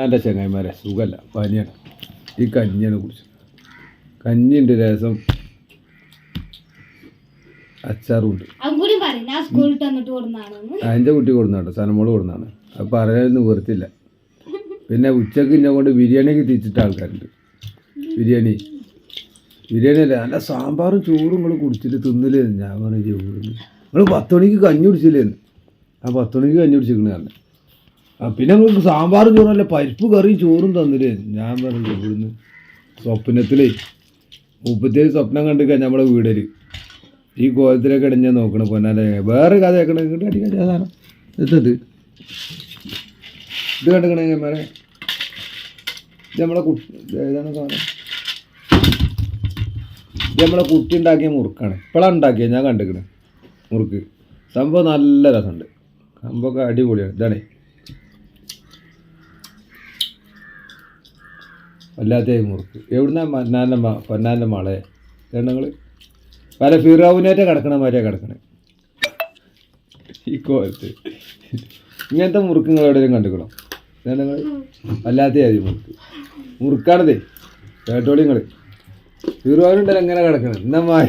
എന്റെ ചങ്ങായിമാരെ. സുഖമല്ല പനിയാണ്. ഈ കഞ്ഞിയാണ് കുടിച്ചത്. കഞ്ഞിന്റെ രസം അച്ചാറുണ്ട്. അതിന്റെ കുട്ടി കൊടുന്നാണ് സനമോൾ കൊടുന്നാണ്. അത് പറയാനൊന്നും വെറുത്തില്ല. പിന്നെ ഉച്ചയ്ക്ക് ഇന്നെ കൊണ്ട് ബിരിയാണിയൊക്കെ തിരിച്ചിട്ട ആൾക്കാരുണ്ട്. ബിരിയാണി. ബിരിയാണി അല്ല നല്ല സാമ്പാറും ചോറും നിങ്ങൾ കുടിച്ചിട്ട് തിന്നില്ലേ ഞാൻ പറഞ്ഞു ചോറ് നിങ്ങൾ പത്ത് മണിക്ക് കഞ്ഞി കുടിച്ചില്ലേന്ന്. ആ പത്ത് മണിക്ക് കഞ്ഞി കുടിച്ചിരിക്കണ പിന്നെ നിങ്ങൾക്ക് സാമ്പാർ ചോറല്ല? പരിപ്പ് കറിയും ചോറും തന്നില്ലേ? ഞാൻ പറഞ്ഞു ഇവിടുന്ന് സ്വപ്നത്തിലേ മുപ്പത്തേഴ് സ്വപ്നം കണ്ടിക്ക നമ്മളെ വീടര് ഈ കോലത്തിലൊക്കെ ഇടഞ്ഞ നോക്കണ പൊന്നാലെ വേറെ കഥ കേൾക്കണ ഇങ്ങോട്ട് അടിക്കാൻ സാധനം. എത്തത് ഇത്. കണ്ടിക്കണേ മേലെ നമ്മളെ കുട്ടി ഏതാണ് സാധനം? നമ്മളെ കുട്ടി ഉണ്ടാക്കിയ മുറുക്കാണ്. ഇപ്പോഴാണ് ഉണ്ടാക്കിയത്. ഞാൻ കണ്ടിക്കണേ മുറുക്ക്. സംഭവം നല്ല രസമുണ്ട്. സംഭവമൊക്കെ അടിപൊളിയാണ്. ഇതാണേ. വല്ലാത്ത മുറുക്ക്. എവിടുന്ന പൊന്നാന്റെ പൊന്നാന്റെ മാളെ? ഞങ്ങൾ പല ഫിറാവിനേറ്റ കിടക്കണ മാതിരിയാണ് കിടക്കണേ. ഈ കോലത്ത്. ഇങ്ങനത്തെ മുറുക്ക് നിങ്ങൾ എവിടെയും കണ്ടുക്കണം ഞങ്ങൾ വല്ലാത്തേ ആയി മുറുക്ക്. മുറുക്കാണതേ. കേട്ടോളി നിങ്ങൾ ഫിറാവുനുണ്ടല്ലോ എങ്ങനെ കിടക്കണം? എന്നാ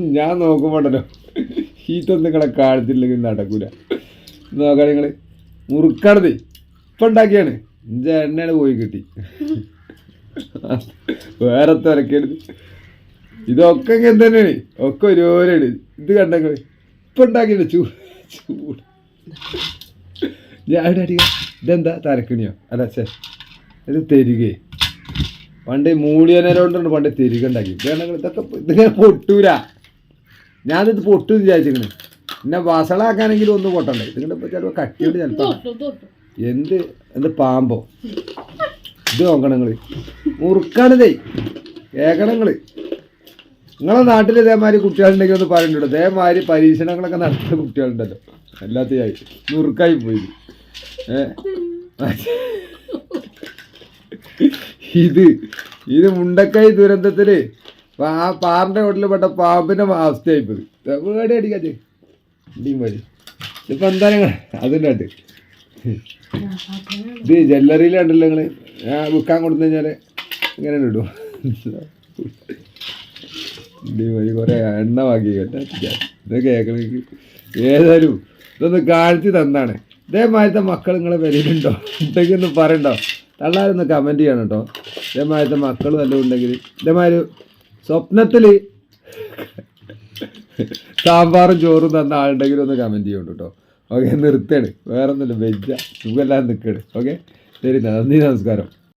ഞാൻ നോക്കുമ്പോണ്ടല്ലോ. ഈത്തൊന്നും നിങ്ങളെ കാലത്തില്ലെങ്കിൽ നടക്കൂല. നോക്കാം നിങ്ങൾ മുറുക്കാണതേ. ഇപ്പം ഉണ്ടാക്കിയാണ്. എണ്ണയാണ് പോയി കിട്ടി. വേറെ തിരക്കെടുത്ത് ഇതൊക്കെ ഇങ്ങനെ തന്നെയാണ്. ഒക്കെ ഒരുപോലെയാണ്. ഇത് കണ്ടെങ്കിൽ ഇപ്പം ഉണ്ടാക്കിയിട്ട് ചൂ ചൂട്. ഞാൻ അടിക്കുക ഇതെന്താ? തരക്കണിയോ അല്ല ചേ ഇത് തരികേ. പണ്ട് മൂളിയനോണ്ടാണ് പണ്ട് തെരുക ഉണ്ടാക്കി. ഇതാണെങ്കിൽ ഇതൊക്കെ ഇതിനെ പൊട്ടൂല. ഞാനിത് പൊട്ടു വിചാരിച്ചിരിക്കണ്. പിന്നെ വസളാക്കാനെങ്കിലും ഒന്ന് പൊട്ടണ്ടേ? ഇതിങ്ങനെ ചിലപ്പോൾ കട്ടിയോട് ചിലപ്പോൾ എന്ത് എന്ത് പാമ്പോ? ഇത് നോക്കണം നിങ്ങൾ. മുറുക്കാണിതേ. ഏകണങ്ങൾ നിങ്ങളെ നാട്ടിൽ ഇതേമാതിരി കുട്ടികളുണ്ടെങ്കിൽ ഒന്ന് പറയുന്നുണ്ട് ഇതേമാതിരി പരീക്ഷണങ്ങളൊക്കെ നടത്തുന്ന കുട്ടികളുണ്ടല്ലോ. എല്ലാത്തിനായി മുറുക്കായി പോയി. ഇത് ഇത് മുണ്ടക്കൈ ദുരന്തത്തിൽ ആ പാറിന്റെ വീട്ടിൽ പെട്ട പാമ്പിന്റെ അവസ്ഥയായി പോയി വേടി അടിക്കാതെ ഇടിയും മതി ഇപ്പം എന്താ നിങ്ങൾ അതിന്റെ ഇത് ജ്വല്ലറിയിലുണ്ടല്ലോ നിങ്ങൾ വിൽക്കാൻ കൊടുത്തു കഴിഞ്ഞാൽ ഇങ്ങനെ ഇടും. വഴി കുറേ എണ്ണ വാങ്ങി കേട്ടാ ഇത് ഏതായാലും ഇതൊന്ന് കാണിച്ച് തന്നാണ്. ഇതേമാതിരത്തെ മക്കൾ നിങ്ങളെ വരുന്നുണ്ടോ ഉണ്ടെങ്കിൽ ഒന്ന് പറയണ്ടോ? തള്ളാരൊന്ന് കമന്റ് ചെയ്യണം കേട്ടോ ഇതേമാതിരത്തെ മക്കൾ വല്ലതും ഉണ്ടെങ്കിൽ ഇതേമാതിരി സ്വപ്നത്തിൽ സാമ്പാറും ചോറും തന്ന ആളുണ്ടെങ്കിൽ ഒന്ന് കമന്റ് ചെയ്യണം കേട്ടോ ഓക്കെ നിർത്തേണ്. വേറെ ഒന്നുമില്ല വെജ്ജ. സുഖമെല്ലാം നിൽക്കണ് ഓക്കെ? ശരി നന്ദി നമസ്കാരം.